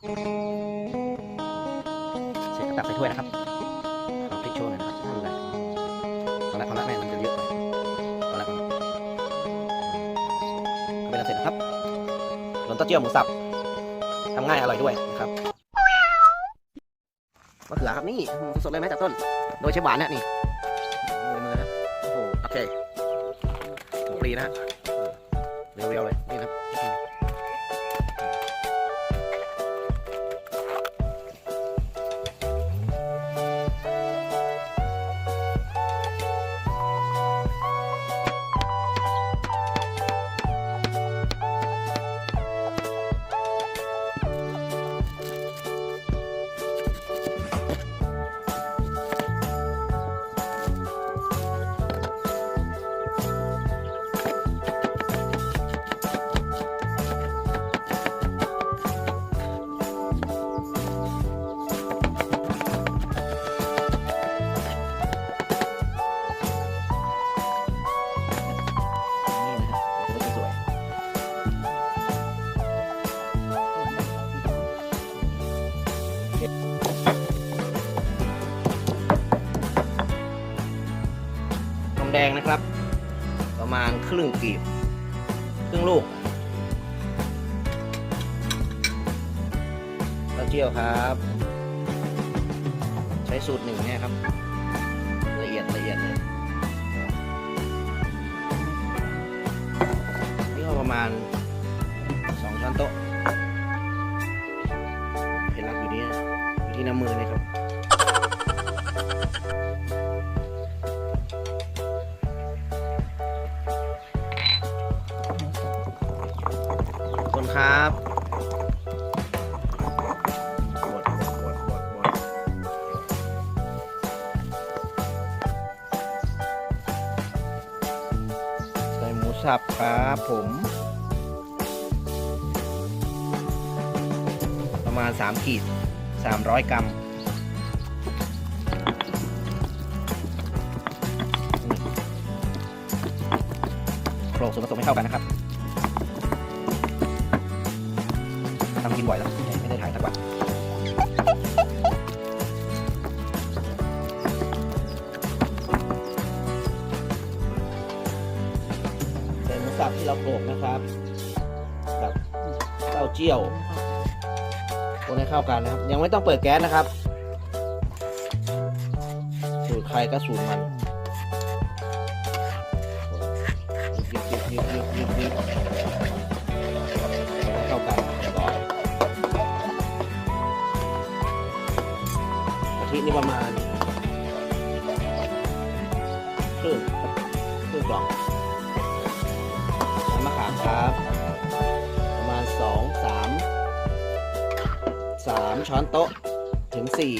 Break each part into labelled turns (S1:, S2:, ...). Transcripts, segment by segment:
S1: เสร็จก็ตักใส่ถ้วยนะครับเอาพริกโชว์หน่อยนะครับทำอะไรพอละพอละแม่มันจะเยอะไปพอละพอละก็เป็นอันเสร็จนะครับหลนเต้าเจี้ยวหมูสับทำง่ายอร่อยด้วยนะครับมะเขือครับนี่สดๆเลยไหมจากต้น โดยใช้หวานนะนี่มือนะโอ้โหโอเคถูปรีนะเรียวๆเลย แดงนะครับ ประมาณครึ่งกีบ ครึ่งลูกเต้าเจียวครับ ใช้สูตรหนึ่งเนี่ยครับ ละเอียดละเอียดเลยนี่ก็ประมาณสองช้อนโต๊ะเห็นรักอยู่นี่อยู่ที่น้ำมือนี่ครับ ครับบดบดบดบดบดใส่หมูสับครับผม ประมาณ 3 ขีด 300 กรัมโขลกส่วนผสมให้เข้ากันนะครับ ทำกินบ่อยแล้วไม่ได้ถ่ายสักวันใส่หมูสับที่เราโขลกนะครับกับเต้าเจี้ยวคนให้เข้ากันนะครับ ยังไม่ต้องเปิดแก๊สนะครับ สูตรใครก็สูตรมันยิบยิบยิบยิบยิบยิบินี่ประมาณครึ่งครึ่งกล่องน้ำมะขามครับ ประมาณสองสามสามช้อนโต๊ะถึงสี่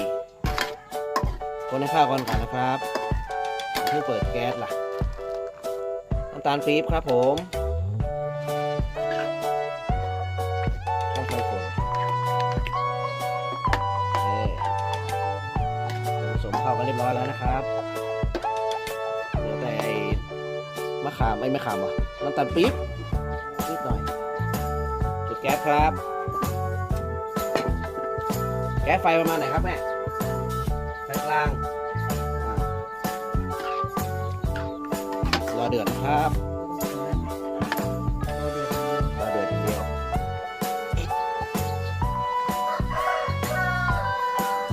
S1: คนให้ข้าวก่อนก่อนนะครับเพิ่งเปิดแก๊สล่ะน้ำตาลปี๊บครับผม กันเรียบร้อยแล้วนะครับเหลือแต่ไอ้มะขามไม่มะขามวะน้ำตาลปี๊บนิดหน่อย จุดแก๊สครับ แก๊สไฟประมาณไหนครับแม่ไฟกลางรอเดือดครับรอเดือดเดียว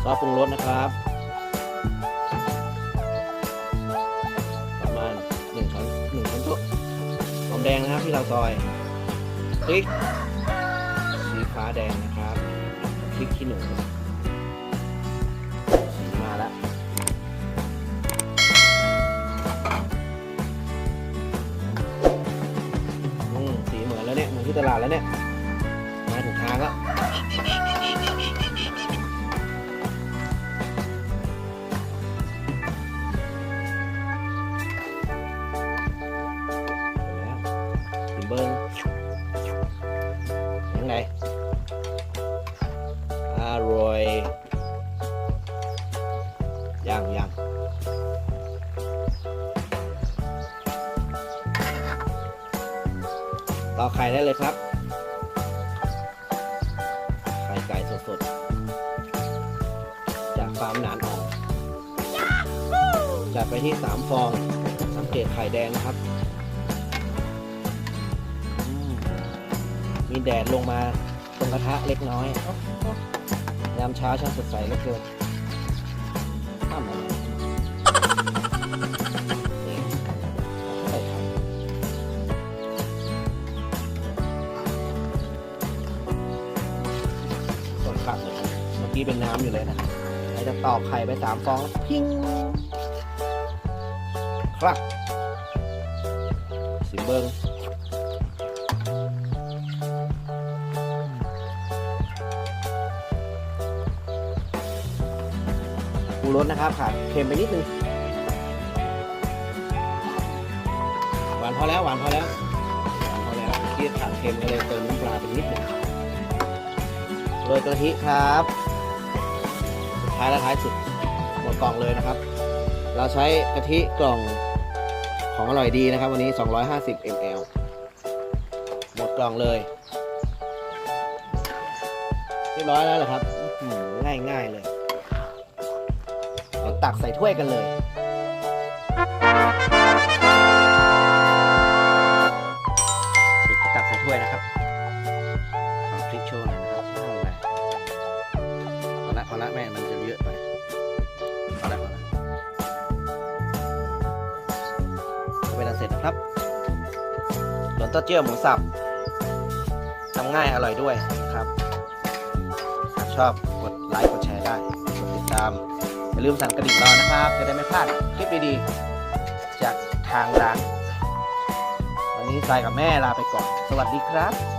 S1: ซอสปรุงรสนะครับ แดงนะครับที่เราซอยพริก สีฟ้าแดงนะครับพริกขี้หนูสีมาแล้วสีเหมือนแล้วเนี่ย เหมือนที่ตลาดแล้วเนี่ย ยังยังต่อไข่ได้เลยครับ ไข่ไก่สสดๆ จากฟาร์มหนานออกจัดไปที่สามฟอง สังเกตไข่แดงนะครับอืมมีแดดลงมาตรงกระทะเล็กน้อยโอ้โหยามเช้าช่างสดใสเหลือเกิน ทำอะไรนี่ใส่ไข่สดคักเลยเมื่อกี้เป็นน้ำอยู่เลยนะใครจะตอกไข่ไปสามฟองพิ้งครับสิเบิง รสนะครับขาดเค็มไปนิดนึง หวานพอแล้วหวานพอแล้วหวานพอแล้วที่ขาดเค็มก็เลยเติมน้ำปลาไปนิดนึงโรยกะทิครับท้ายและท้ายสุดหมดกล่องเลยนะครับ เราใช้กะทิกล่องของอร่อยดีนะครับ วันนี้ 250 ml หมดกล่องเลยเรียบร้อยแล้วเหรอครับง่ายง่ายเลย ตักใส่ถ้วยกันเลย ตักใส่ถ้วยนะครับขอพริกโชว์หน่อยนะครับไม่เป็นไรพอละพอละแม่มันจะเยอะไปพอละพอละเวลาเสร็จนะครับหลนเต้าเจี้ยวหมูสับทำง่ายอร่อยด้วยนะครับหาชอบกดไลค์กดแชร์ได้ กดติดตาม อย่าลืมสั่นกระดิ่งรอนะครับ จะได้ไม่พลาดคลิปดีๆจากทางร้าน วันนี้ทรายกับแม่ลาไปก่อน สวัสดีครับ